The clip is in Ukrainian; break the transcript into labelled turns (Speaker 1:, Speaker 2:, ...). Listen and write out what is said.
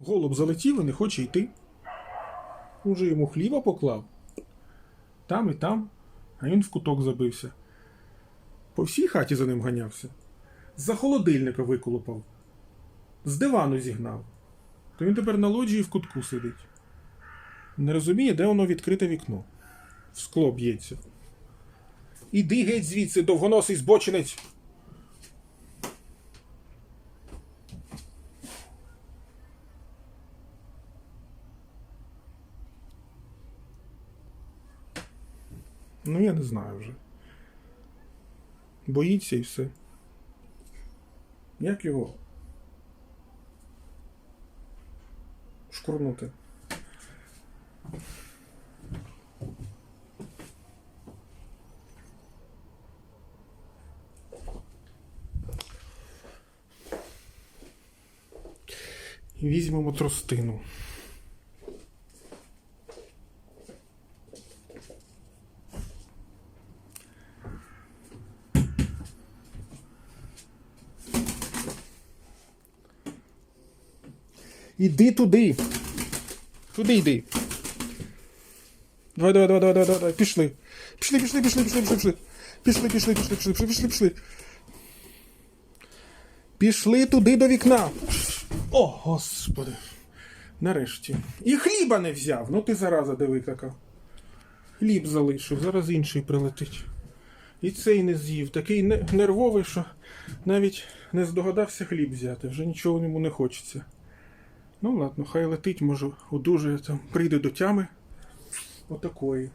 Speaker 1: Голуб залетів і не хоче йти. Уже йому хліба поклав. Там і там, а він в куток забився. По всій хаті за ним ганявся. З-за холодильника виколупав. З дивану зігнав. То він тепер на лоджії в кутку сидить. Не розуміє, де воно відкрите вікно. В скло б'ється. Іди геть звідси, довгоносий збочинець. Ну, я не знаю вже. Боїться і все. Як його? Шкурнути. Візьмемо тростину. Іди туди. Туди йди. Давай, давай, давай, давай, давай, давай. Пішли. Пішли, пішли, пішли, пішли, пішли, пішли. Пішли, пішли, пішли, пішли, пішли, пішли, пішли. Пішли туди до вікна. О, господи. Нарешті. І хліба не взяв. Ну ти зараза диви яка. Хліб залишив, зараз інший прилетить. І цей не з'їв. Такий нервовий, що навіть не здогадався хліб взяти. Вже нічого йому не хочеться. Ну ладно, хай летить, може, одужає там, прийде до тями. Отакої.